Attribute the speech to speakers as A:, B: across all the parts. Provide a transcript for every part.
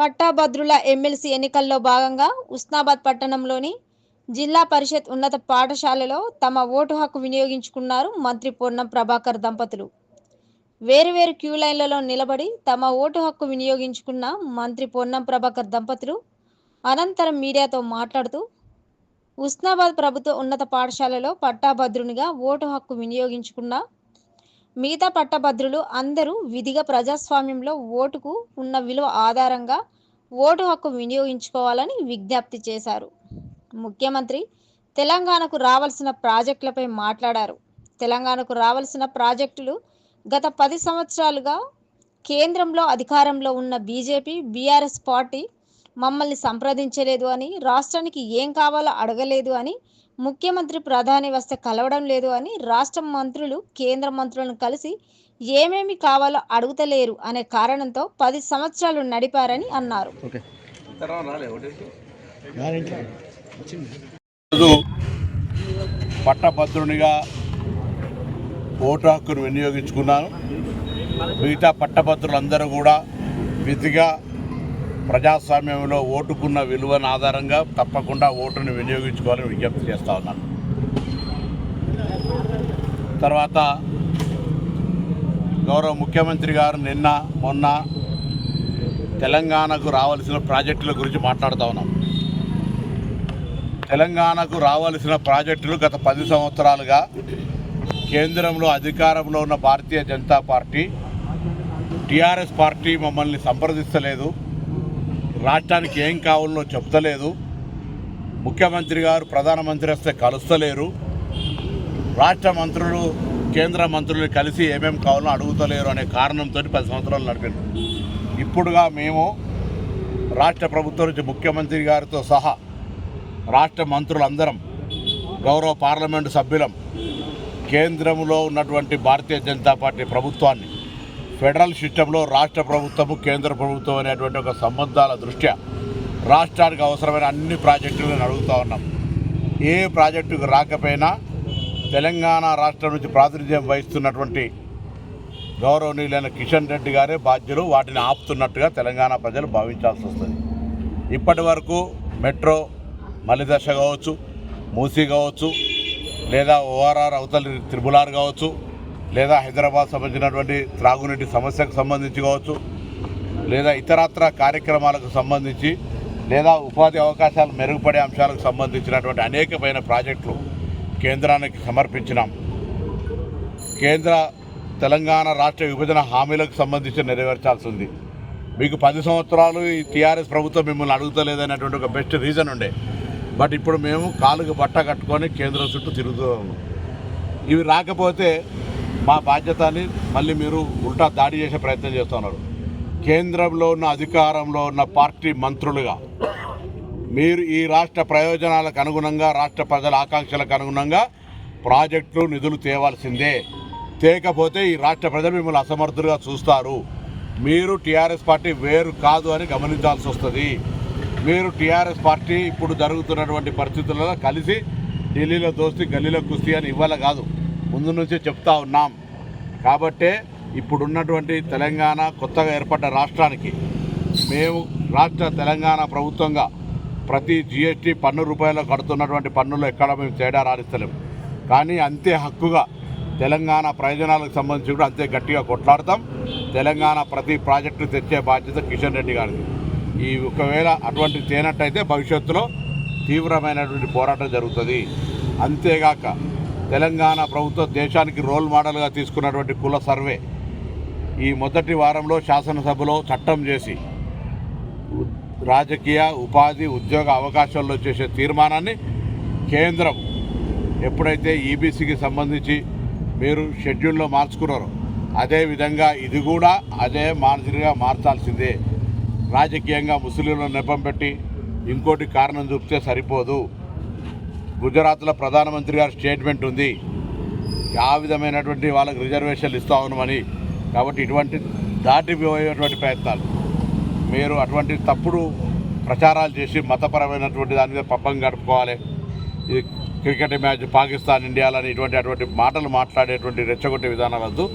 A: పట్టాభద్రుల MLC ఎన్నికల్లో భాగంగా ఉస్నాబాద్ పట్టణంలోని జిల్లా పరిషత్ ఉన్నత పాఠశాలలో తమ ఓటు హక్కు వినియోగించుకున్నారు మంత్రి పొన్నం ప్రభాకర్ దంపతులు. వేరువేరు క్యూ లైన్లలో నిలబడి తమ ఓటు హక్కు వినియోగించుకున్న మంత్రి పొన్నం ప్రభాకర్ దంపతులు అనంతరం మీడియాతో మాట్లాడుతూ ఉస్నాబాద్ ప్రభుత్వ ఉన్నత పాఠశాలలో పట్టాభద్రునిగా ఓటు హక్కు వినియోగించుకున్న మిగతా పట్టభద్రులు అందరూ విధిగా ప్రజాస్వామ్యంలో ఓటుకు ఉన్న విలువ ఆధారంగా ఓటు హక్కు వినియోగించుకోవాలని విజ్ఞప్తి చేశారు. ముఖ్యమంత్రి తెలంగాణకు రావాల్సిన ప్రాజెక్టులపై మాట్లాడారు. తెలంగాణకు రావాల్సిన ప్రాజెక్టులు గత పది సంవత్సరాలుగా కేంద్రంలో అధికారంలో ఉన్న బీజేపీ బీఆర్ఎస్ పార్టీ మమ్మల్ని సంప్రదించలేదు అని రాష్ట్రానికి ఏం కావాలో అడగలేదు అని ముఖ్యమంత్రి ప్రధాని వస్తే కలవడం లేదు అని రాష్ట్ర మంత్రులు కేంద్ర మంత్రులను కలిసి ఏమేమి కావాలో అడుగుతలేరు అనే కారణంతో పది సంవత్సరాలు నడిపారని అన్నారు.
B: రోజు పట్టభద్రునిగా ఓటు హక్కును వినియోగించుకున్నాను మిగతా పట్టభద్రులందరూ కూడా విధిగా ప్రజాస్వామ్యంలో ఓటుకున్న విలువను ఆధారంగా తప్పకుండా ఓటును వినియోగించుకోవాలని విజ్ఞప్తి చేస్తా ఉన్నాను. తర్వాత గౌరవ ముఖ్యమంత్రి గారు నిన్న మొన్న తెలంగాణకు రావాల్సిన ప్రాజెక్టుల గురించి మాట్లాడుతూ ఉన్నాం. తెలంగాణకు రావాల్సిన ప్రాజెక్టులు గత పది సంవత్సరాలుగా కేంద్రంలో అధికారంలో ఉన్న Bharatiya Janata party TRS party మమ్మల్ని సంప్రదిస్తలేదు. రాష్ట్రానికి ఏం కావాలో చెప్తలేదు. ముఖ్యమంత్రి గారు ప్రధానమంత్రి వస్తే కలుస్తలేరు. రాష్ట్ర మంత్రులు కేంద్ర మంత్రులు కలిసి ఏమేం కావాలో అడుగుతలేరు అనే కారణంతో పది సంవత్సరాలు నడిపారు ఇప్పుడుగా మేము రాష్ట్ర ప్రభుత్వం నుంచి ముఖ్యమంత్రి గారితో సహా రాష్ట్ర మంత్రులందరం గౌరవ పార్లమెంటు సభ్యులం కేంద్రంలో ఉన్నటువంటి భారతీయ జనతా పార్టీ ప్రభుత్వాన్ని ఫెడరల్ సిస్టంలో రాష్ట్ర ప్రభుత్వము కేంద్ర ప్రభుత్వం అనేటువంటి ఒక సంబంధాల దృష్ట్యా రాష్ట్రానికి అవసరమైన అన్ని ప్రాజెక్టులను అడుగుతూ ఉన్నాం. ఏ ప్రాజెక్టుకు రాకపోయినా తెలంగాణ రాష్ట్రం నుంచి ప్రాతినిధ్యం వహిస్తున్నటువంటి గౌరవనీయులైన కిషన్ రెడ్డి గారే బాధ్యులు వాటిని ఆపుతున్నట్టుగా తెలంగాణ ప్రజలు భావించాల్సి వస్తుంది. ఇప్పటి వరకు మెట్రో మలిదశ కావచ్చు మూసీ కావచ్చు లేదా ఓఆర్ఆర్ అవతలి త్రిబులార్ కావచ్చు లేదా హైదరాబాద్ సంబంధించినటువంటి త్రాగునీటి సమస్యకు సంబంధించి కావచ్చు లేదా ఇతరత్ర కార్యక్రమాలకు సంబంధించి లేదా ఉపాధి అవకాశాలు మెరుగుపడే అంశాలకు సంబంధించినటువంటి అనేకమైన ప్రాజెక్టులు కేంద్రానికి సమర్పించినాం. కేంద్ర తెలంగాణ రాష్ట్ర విభజన హామీలకు సంబంధించి నెరవేర్చాల్సి ఉంది మీకు పది సంవత్సరాలు ఈ టీఆర్ఎస్ ప్రభుత్వం మిమ్మల్ని అడుగుతలేదనేటువంటి ఒక బెస్ట్ రీజన్ ఉండే. బట్ ఇప్పుడు మేము కాలుకు బట్ట కట్టుకొని కేంద్రం చుట్టూ తిరుగుతూ ఇవి రాకపోతే మా బాధ్యత అని మళ్ళీ మీరు ఉల్టా దాడి చేసే ప్రయత్నం చేస్తున్నారు. కేంద్రంలో ఉన్న అధికారంలో ఉన్న పార్టీ మంత్రులుగా మీరు ఈ రాష్ట్ర ప్రయోజనాలకు అనుగుణంగా రాష్ట్ర ప్రజల ఆకాంక్షలకు అనుగుణంగా ప్రాజెక్టులు నిధులు తేవాల్సిందే. తేకపోతే ఈ రాష్ట్ర ప్రజలు మిమ్మల్ని అసమర్థులుగా చూస్తారు. మీరు టీఆర్ఎస్ పార్టీ వేరు కాదు అని గమనించాల్సి వస్తుంది. మీరు టీఆర్ఎస్ పార్టీ ఇప్పుడు జరుగుతున్నటువంటి పరిస్థితులలో కలిసి ఢిల్లీలో దోస్తి గల్లీలో కుస్తీ అని ఇవ్వాలి కాదు. ముందు నుంచే చెప్తా ఉన్నాం. కాబట్టే ఇప్పుడున్నటువంటి తెలంగాణ కొత్తగా ఏర్పడ్డ రాష్ట్రానికి మేము రాష్ట్ర తెలంగాణ ప్రభుత్వంగా ప్రతి జిఎస్టీ పన్ను రూపాయలు కడుతున్నటువంటి పన్నులు ఎక్కడ మేము తేడా రాణిస్తలేము కానీ అంతే హక్కుగా తెలంగాణ ప్రయోజనాలకు సంబంధించి కూడా అంతే గట్టిగా కొట్లాడతాం. తెలంగాణ ప్రతి ప్రాజెక్టు తెచ్చే బాధ్యత కిషన్ రెడ్డి గారిది. ఈ ఒకవేళ అటువంటి తేనట్టయితే భవిష్యత్తులో తీవ్రమైనటువంటి పోరాటం జరుగుతుంది. అంతేగాక తెలంగాణ ప్రభుత్వం దేశానికి రోల్ మోడల్గా తీసుకున్నటువంటి కుల సర్వే ఈ మొదటి వారంలో శాసనసభలో చట్టం చేసి రాజకీయ ఉపాధి ఉద్యోగ అవకాశాల్లో చేసే తీర్మానాన్ని కేంద్రం ఎప్పుడైతే ఈబీసీకి సంబంధించి మీరు షెడ్యూల్లో మార్చుకున్నారో అదే విధంగా ఇది కూడా అదే మాదిరిగా మార్చాల్సిందే. రాజకీయంగా ముస్లింలను నెపం పెట్టి ఇంకోటి కారణం చూపితే సరిపోదు. గుజరాత్లో ప్రధానమంత్రి గారి స్టేట్మెంట్ ఉంది. ఆ విధమైనటువంటి వాళ్ళకి రిజర్వేషన్లు ఇస్తా ఉన్నామని. కాబట్టి ఇటువంటి దాటిపోయేటువంటి ప్రయత్నాలు. మీరు అటువంటి తప్పుడు ప్రచారాలు చేసి మతపరమైనటువంటి దాని మీద పబ్బం గడుపుకోవాలి. ఇది క్రికెట్ మ్యాచ్ పాకిస్తాన్ ఇండియాలని ఇటువంటి అటువంటి మాటలు మాట్లాడేటువంటి రెచ్చగొట్టే విధానాలు వద్దు.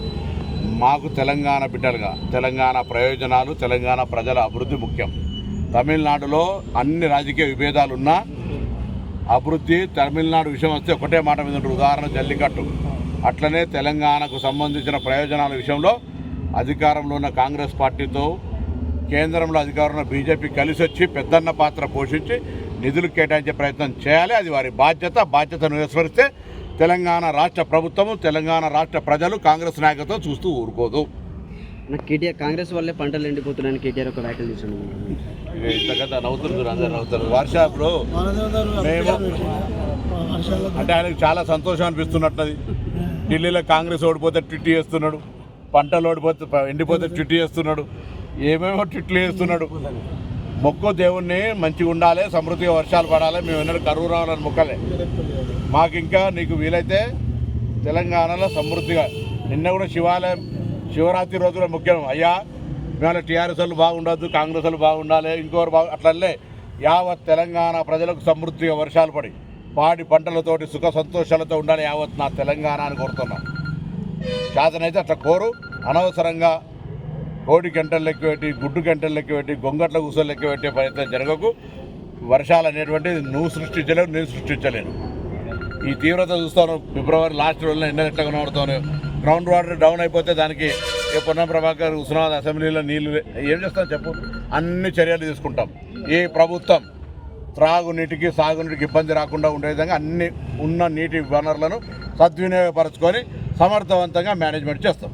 B: మాకు తెలంగాణ బిడ్డలుగా తెలంగాణ ప్రయోజనాలు తెలంగాణ ప్రజల అభివృద్ధి ముఖ్యం. తమిళనాడులో అన్ని రాజకీయ విభేదాలు ఉన్నా అభివృద్ధి తమిళనాడు విషయం వస్తే ఒకటే మాట మీద ఉంటుంది. ఉదాహరణ జల్లికట్టు. అట్లనే తెలంగాణకు సంబంధించిన ప్రయోజనాల విషయంలో అధికారంలో ఉన్న కాంగ్రెస్ పార్టీతో కేంద్రంలో అధికారంలో బీజేపీ కలిసి వచ్చి పెద్దన్న పాత్ర పోషించి నిధులు కేటాయించే ప్రయత్నం చేయాలి. అది వారి బాధ్యత. బాధ్యతను విస్మరిస్తే తెలంగాణ రాష్ట్ర ప్రభుత్వము తెలంగాణ రాష్ట్ర ప్రజలు కాంగ్రెస్ నాయకత్వం చూస్తూ ఊరుకోదు.
C: నాకు కేటీఆర్ కాంగ్రెస్ వల్లే పంటలు ఎండిపోతున్నాయని కేటీఆర్ ఒక వ్యాఖ్యలు చేశాను
B: నవ్వుతున్నారు అందరు నవ్వుతారు. వర్షాపులో మేము అంటే ఆయనకు చాలా సంతోషం అనిపిస్తున్నట్లది ఢిల్లీలో కాంగ్రెస్ ఓడిపోతే ట్విట్ చేస్తున్నాడు పంటలు ఓడిపోతే ఎండిపోతే ట్విట్ చేస్తున్నాడు ఏమేమో ట్విట్లు చేస్తున్నాడు. మొక్కు దేవుణ్ణి మంచిగా ఉండాలి సమృద్ధిగా వర్షాలు పడాలి మేము ఎన్నడూ కరువు రావాలని మొక్కలే. మాకు ఇంకా నీకు వీలైతే తెలంగాణలో సమృద్ధిగా నిన్న కూడా శివాలయం శివరాత్రి రోజున ముఖ్యం. అయ్యా మేము టీఆర్ఎస్ వాళ్ళు బాగుండద్దు కాంగ్రెస్ వాళ్ళు బాగుండాలి ఇంకోరు బాగు అట్లల్లే. యావత్ తెలంగాణ ప్రజలకు సమృద్ధిగా వర్షాలు పడి పాడి పంటలతోటి సుఖ సంతోషాలతో ఉండాలి యావత్ నా తెలంగాణ అని కోరుతున్నా. చేతనైతే అట్లా కోరు. అనవసరంగా కోడి గంటలు లెక్క పెట్టి గుడ్డు గంటలు లెక్క పెట్టి గొంగట్ల కూసలు లెక్క పెట్టే ప్రయత్నం జరగకు. వర్షాలు అనేటువంటిది నువ్వు సృష్టించలేవు నేను సృష్టించలేను. ఈ తీవ్రత చూస్తాను. ఫిబ్రవరి లాస్ట్ రోజున ఎండలు ఎట్లా కనబడుతున్నాయి గ్రౌండ్ వాటర్ డౌన్ అయిపోతే దానికి ఏ పొన్నం ప్రభాకర్ ఉస్మానాబాద్ అసెంబ్లీలో నీళ్ళు ఏం చేస్తాం చెప్పు. అన్ని చర్యలు తీసుకుంటాం. ఈ ప్రభుత్వం త్రాగునీటికి సాగునీటికి ఇబ్బంది రాకుండా ఉండే విధంగా అన్ని ఉన్న నీటి వనరులను సద్వినియోగపరచుకొని సమర్థవంతంగా మేనేజ్మెంట్ చేస్తాం.